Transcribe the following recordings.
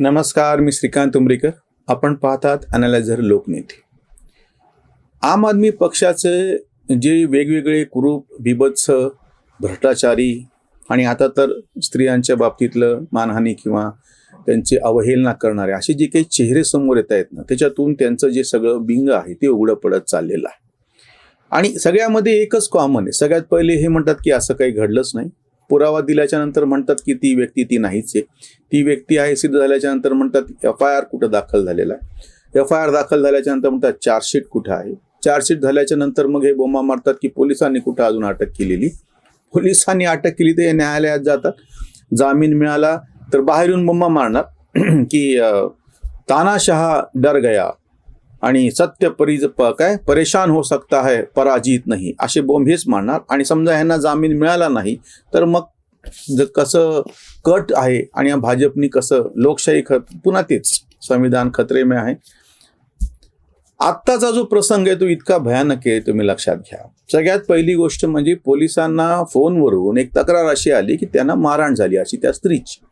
नमस्कार मी श्रीकांत उमरीकर. आपण पाहतात अनालायझर लोकनेते. आम आदमी पक्षाचे जे वेगवेगळे कुरूप बिभत्स भ्रष्टाचारी आणि आता तर स्त्रियांच्या बाबतीतलं मानहानी किंवा त्यांची अवहेलना करणारे असे जे काही चेहरे समोर येत आहेत ना त्याच्यातून त्यांचं जे सगळं बिंग आहे ते उघडं पडत चाललेलं आहे. आणि सगळ्यामध्ये एकच कॉमन आहे. सगळ्यात पहिले हे म्हणतात की असं काही घडलंच नाही. पुरावा दिल्याच्या नंतर म्हणतात की ती व्यक्ती ती नाहीच आहे. ती व्यक्ती आहे सिद्ध झाल्याच्यानंतर म्हणतात एफ आय आर कुठं दाखल झालेला आहे. एफ आय आर दाखल झाल्याच्यानंतर म्हणतात चार्जशीट कुठं आहे. चार्जशीट झाल्याच्यानंतर मग हे बोमा मारतात की पोलिसांनी कुठं अजून अटक केलेली. पोलिसांनी अटक केली ते न्यायालयात जातात. जामीन मिळाला तर बाहेरून बोमा मारणार. की तानाशहा डर गया आणि सत्य परिज प- काय? परेशान हो सकता है पराजित नाही. असे बोंब हेच मांडणार आणि समजा ह्यांना जामीन मिळाला नाही तर मग कसं कट आहे? आणि भाजपनी कसं? लोकशाही खत पुन्हा तेच. संविधान खतरे में आहे. आत्ताचा जो प्रसंग आहे तो इतका भयानक आहे तुम्ही लक्षात घ्या. सगळ्यात पहिली गोष्ट म्हणजे पोलिसांना फोनवरून एक तक्रार अशी आली की त्यांना मारहाण झाली अशी त्या स्त्रीची.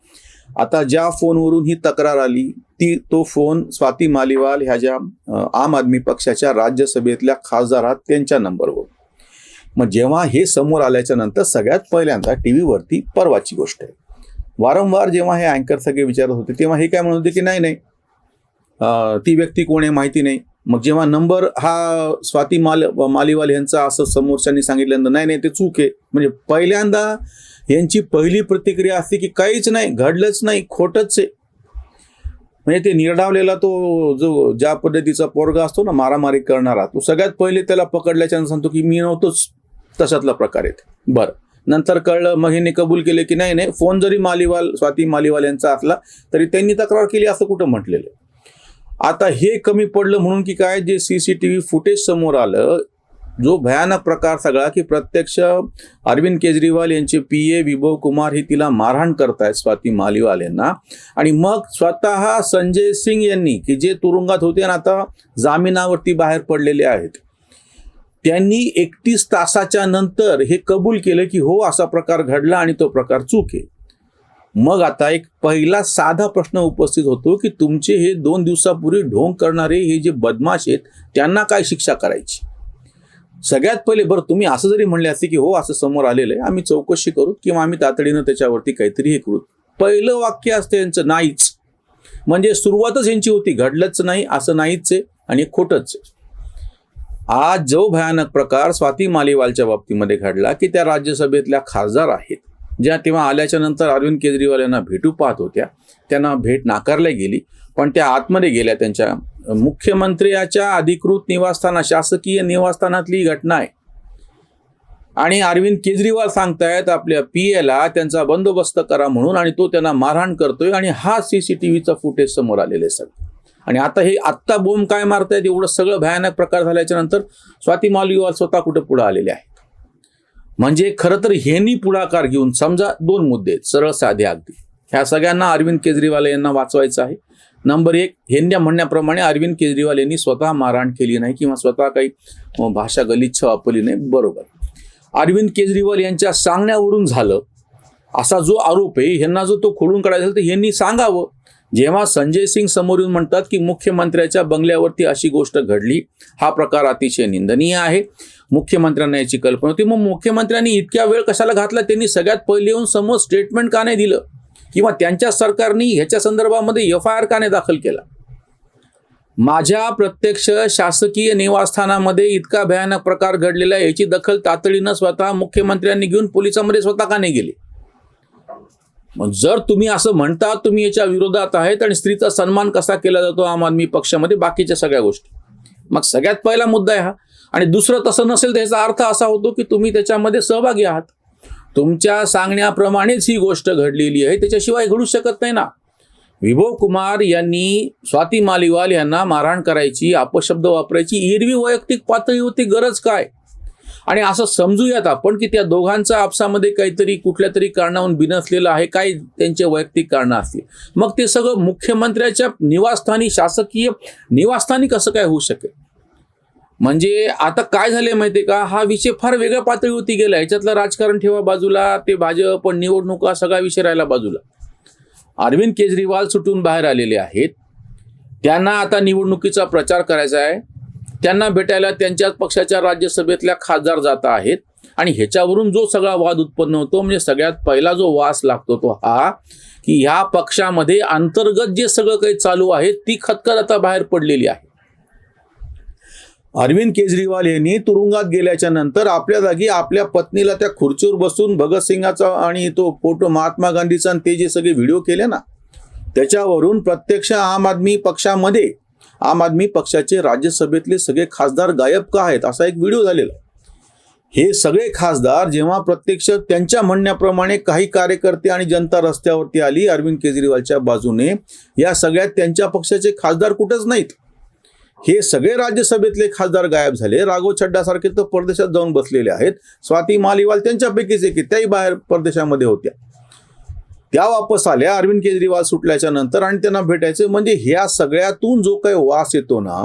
आता ज्या फोनवरून ही तक्रार आली ती तो फोन स्वाती मालिवाल ह्या ज्या आम आदमी पक्षाच्या राज्यसभेतल्या खासदार आहात त्यांच्या नंबरवर मग जेव्हा हे समोर आल्याच्यानंतर सगळ्यात पहिल्यांदा टी व्हीवरती परवाची गोष्ट आहे. वारंवार जेव्हा हे अँकर सगळे विचारत होते तेव्हा हे काय म्हणत होते की नाही नाही. ती व्यक्ती कोण आहे माहिती नाही. मग जेव्हा नंबर हा स्वाती माल मालिवाल यांचा असं समोरच्यांनी सांगितल्यानंतर नाही नाही ते चूक आहे. म्हणजे पहिल्यांदा यांची पहिली प्रतिक्रिया असते की काहीच नाही घडलंच नाही खोटंच आहे. म्हणजे ते निर्डावलेला तो जो ज्या पद्धतीचा पोरगा असतो ना मारामारी करणारा तो सगळ्यात पहिले त्याला पकडल्याच्या सांगतो की मी नव्हतोच तशातला प्रकार येते बरं. नंतर कळलं मग हिने कबूल केले की नाही नाही फोन जरी मालिवाल स्वाती मालिवाल यांचा असला तरी त्यांनी तक्रार केली असं कुठं म्हटलेलं आता हे कमी पडलं म्हणून की काय जे C C T V footage समोर आलं जो भयानक प्रकार सगळा की प्रत्यक्ष अरविंद केजरीवाल यांचे पी ए विभव कुमार हे तिला मारहाण करतायत स्वाती मालिवाल यांना. आणि मग स्वतः संजय सिंग यांनी की जे तुरुंगात होते आणि आता जामिनावरती बाहेर पडलेले आहेत त्यांनी एकतीस तासाच्या नंतर हे कबूल केलं की हो असा प्रकार घडला आणि तो प्रकार चूक आहे. मग आता एक पहिला साधा प्रश्न उपस्थित होतो की तुमचे हे दोन दिवसापूर्वी ढोंग करणारे हे जे बदमाश आहेत त्यांना काय शिक्षा करायची? सगळ्यात पहिले बरं तुम्ही असं जरी म्हणले असते की हो असं समोर आलेलं आहे आम्ही चौकशी करू किंवा आम्ही तातडीनं त्याच्यावरती काहीतरी हे करू. पहिलं वाक्य असतं यांचं नाहीच. म्हणजे सुरुवातच यांची होती घडलंच नाही असं नाहीच आहे आणि खोटंच आहे. आज जो भयानक प्रकार स्वाती मालिवालच्या बाबतीमध्ये घडला की त्या राज्यसभेतल्या खासदार आहेत ज्या तेव्हा आल्याच्यानंतर अरविंद केजरीवाल यांना भेटू पाहत होत्या. त्यांना भेट नाकारल्या गेली पण त्या आतमध्ये गेल्या त्यांच्या मुख्यमंत्र्याच्या अधिकृत निवासस्थाना शासकीय निवासस्थानातली घटना आहे. आणि अरविंद केजरीवाल सांगतायत आपल्या पी एला त्यांचा बंदोबस्त करा म्हणून आणि तो त्यांना मारहाण करतोय आणि हा सी सी टी व्हीचा फुटेज समोर आलेले आहे सगळं. आणि आता हे आत्ता बोंब काय मारतायत एवढं सगळं भयानक प्रकार झाल्याच्यानंतर स्वाती मालिवाल स्वतः कुठे पुढे आलेले आहेत? म्हणजे खरं तर ह्यांनी पुढाकार घेऊन समजा दोन मुद्दे आहेत सरळ साधे अगदी. ह्या सगळ्यांना अरविंद केजरीवाल यांना वाचवायचं आहे. नंबर एक ह्यांच्या म्हणण्याप्रमाणे अरविंद केजरीवाल यांनी स्वतः मारहाण केली नाही किंवा स्वतः काही भाषा गलिच्छ वापरली नाही. बरोबर. अरविंद केजरीवाल यांच्या सांगण्यावरून झालं असा जो आरोप आहे ह्यांना जो तो खोडून काढायचा तर ह्यांनी सांगावं. जेव्हा संजय सिंग समोर येऊन म्हणतात की मुख्यमंत्र्याच्या बंगल्यावरती अशी गोष्ट घडली हा प्रकार अतिशय निंदनीय आहे. मुख्यमंत्र्यांना याची कल्पना होती. मग मुख्यमंत्र्यांनी इतक्या वेळ कशाला घातला? त्यांनी सगळ्यात पहिले येऊन समोर स्टेटमेंट का नाही दिलं? किंवा त्यांच्या सरकारने ह्याच्या संदर्भामध्ये एफ आय आर का नाही दाखल केला? माझ्या प्रत्यक्ष शासकीय निवासस्थानामध्ये इतका भयानक प्रकार घडलेला आहे याची दखल तातडीनं स्वतः मुख्यमंत्र्यांनी घेऊन पोलिसांमध्ये स्वतः का नाही गेले? मग जर तुम्ही असं म्हणता तुम्ही याच्या विरोधात आहेत आणि स्त्रीचा सन्मान कसा केला जातो आम आदमी पक्षामध्ये बाकीच्या सगळ्या गोष्टी. मग सगळ्यात पहिला मुद्दा आहे हा. आणि दुसरं तसं नसेल तर ह्याचा अर्थ असा होतो की तुम्ही त्याच्यामध्ये सहभागी आहात. तुमच्या सांगण्याप्रमाणेच ही गोष्ट घडलेली आहे त्याच्याशिवाय घडू शकत नाही ना. विभव कुमार यांनी स्वाती मालिवाल यांना मारहाण करायची अपशब्द वापरायची एरवी वैयक्तिक पातळीवरती गरज काय? आणि असं समजूयात आपण की त्या दोघांचा आपसामध्ये काहीतरी कुठल्या तरी कारणाहून बिनसलेलं आहे काय त्यांचे वैयक्तिक कारणं असतील. मग ते सगळं मुख्यमंत्र्याच्या निवासस्थानी शासकीय निवासस्थानी कसं काय होऊ शकेल? म्हणजे आता काय झालंय माहितीये का? हा विषय फार वेगळ्या पातळीवरती गेला याच्यातलं राजकारण ठेवा बाजूला ते भाजप निवडणुका सगळा विषय राहिला बाजूला. अरविंद केजरीवाल सुटून बाहेर आलेले आहेत. त्यांना आता निवडणुकीचा प्रचार करायचा आहे. त्यांना भेटायला त्यांच्याच पक्षाच्या राज्यसभेतल्या खासदार जात आहेत. आणि ह्याच्यावरून जो सगळा वाद उत्पन्न होतो म्हणजे सगळ्यात पहिला जो वास लागतो तो हा की ह्या पक्षामध्ये अंतर्गत जे सगळं काही चालू आहे ती खतखत आता बाहेर पडलेली आहे. अरविंद केजरीवाल यांनी तुरुंगात गेल्याच्यानंतर आपल्या जागी आपल्या पत्नीला त्या खुर्चीवर बसून भगतसिंगाचा आणि तो फोटो महात्मा गांधीचा आणि ते जे सगळे व्हिडिओ केले ना त्याच्यावरून प्रत्यक्ष आम आदमी पक्षामध्ये आम आदमी पक्षाचे राज्यसभेतले सगळे खासदार गायब का आहेत असा एक व्हिडिओ झालेला हे सगळे खासदार जेव्हा प्रत्यक्ष त्यांच्या म्हणण्याप्रमाणे काही कार्यकर्ते आणि जनता रस्त्यावरती आली अरविंद केजरीवालच्या बाजूने या सगळ्यात त्यांच्या पक्षाचे खासदार कुठंच नाहीत. हे सगळे राज्यसभेतले खासदार गायब झाले. राघव छड्डासारखे तर परदेशात जाऊन बसलेले आहेत. स्वाती मालिवाल त्यांच्यापैकीच एक त्याही बाहेर परदेशामध्ये होत्या. त्या वापस आल्या. अरविंद केजरीवाल सुटल्याच्या नंतर आणि त्यांना भेटायचं म्हणजे ह्या सगळ्यातून जो काही वास येतो ना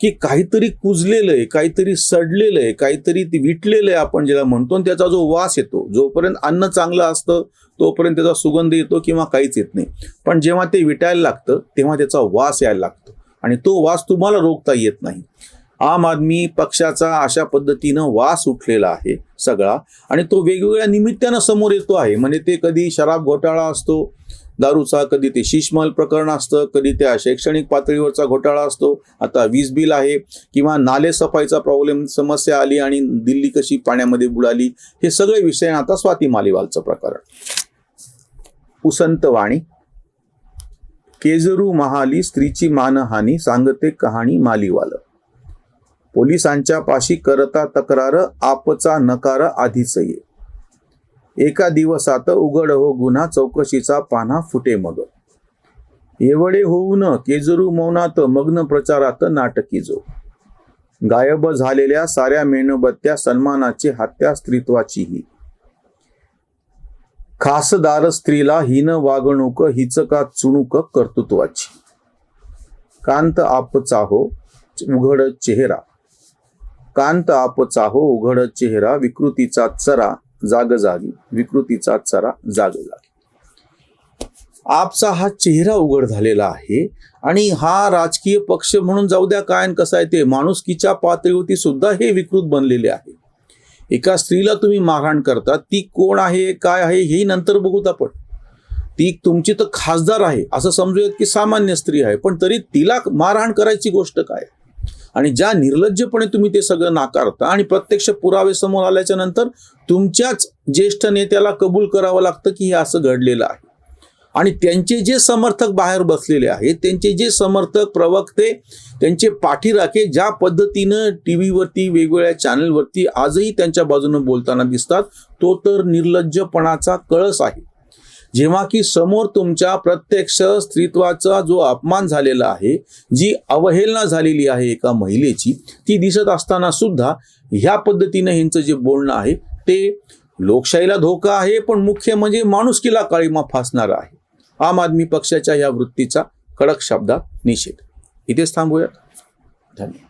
की काहीतरी कुजलेलं आहे काहीतरी सडलेलं आहे काहीतरी ते विटलेलं आहे आपण ज्याला म्हणतो. आणि त्याचा जो वास येतो जोपर्यंत अन्न चांगलं असतं तोपर्यंत त्याचा सुगंध येतो किंवा काहीच येत नाही. पण जेव्हा ते विटायला लागतं तेव्हा त्याचा वास यायला लागतो. आणि तो वास तुम्हाला रोखता येत नाही. आम आदमी पक्षाचा अशा पद्धतीनं वास उठलेला आहे सगळा आणि तो वेगवेगळ्या निमित्तानं समोर येतो आहे. म्हणजे ते कधी शराब घोटाळा असतो दारूचा कधी ते शिशमल प्रकरण असतं कधी त्या शैक्षणिक पातळीवरचा घोटाळा असतो. आता वीज बिल आहे किंवा नाले सफाईचा प्रॉब्लेम समस्या आली आणि दिल्ली कशी पाण्यामध्ये बुडाली हे सगळे विषय आता स्वाती मालिवालचं प्रकरण. उसंत वाणी. केजरू महाली स्त्रीची मानहानी सांगते कहाणी मालीवाल. पोलिसांच्या पाशी करता तक्रार आपचा नकार आधीच ये. एका दिवसात उघड हो गुन्हा चौकशीचा पाना फुटे मग. एवढे होऊन केजरू मौनात मग्न प्रचारात नाटकी जो गायब झालेल्या साऱ्या मेणबत्त्या सन्मानाची हत्या स्त्रीत्वाचीही. खासदार स्त्रीला हीन वागणूक हिच का चुणूक कर्तृत्वाची? कांत आप चाहो उघड चेहरा. कांत आप चाहो उघड चेहरा विकृतीचा चरा जाग जागी विकृतीचा चरा जाग जागी आपचा हा चेहरा उघड झालेला आहे आणि हा राजकीय पक्ष म्हणून जाऊ द्या काय कसा आहे ते माणुसकीच्या पातळीवरती सुद्धा हे विकृत बनलेले आहे. एका स्त्रीला तुम्ही मारहाण करता ती कोण आहे काय आहे हे नंतर बघूत आपण. ती तुमची तर खासदार आहे असं समजूयात की सामान्य स्त्री आहे पण तरी तिला मारहाण करायची गोष्ट काय? आणि ज्या निर्लज्जपणे तुम्ही ते सगळं नाकारता आणि प्रत्यक्ष पुरावे समोर आल्याच्यानंतर तुमच्याच ज्येष्ठ नेत्याला कबूल करावं लागतं की हे असं घडलेलं आहे. आणि त्यांचे जे समर्थक बाहेर बसलेले आहेत त्यांचे जे समर्थक प्रवक्ते त्यांचे पाठीराखे ज्या पद्धतीनं टी व्हीवरती वेगवेगळ्या चॅनलवरती आजही त्यांच्या बाजूनं बोलताना दिसतात तो तर निर्लज्जपणाचा कळस आहे. जेव्हा की समोर तुमच्या प्रत्यक्ष स्त्रीत्वाचा जो अपमान झालेला आहे जी अवहेलना झालेली आहे एका महिलेची ती दिसत असताना सुद्धा ह्या पद्धतीनं ह्यांचं जे बोलणं आहे ते लोकशाहीला धोका आहे पण मुख्य म्हणजे माणुसकीला काळीमा फासणारा आहे. आम आदमी पक्षाच्या या वृत्तीचा कडक शब्दात निषेध. इथेच थांबूयात. धन्यवाद.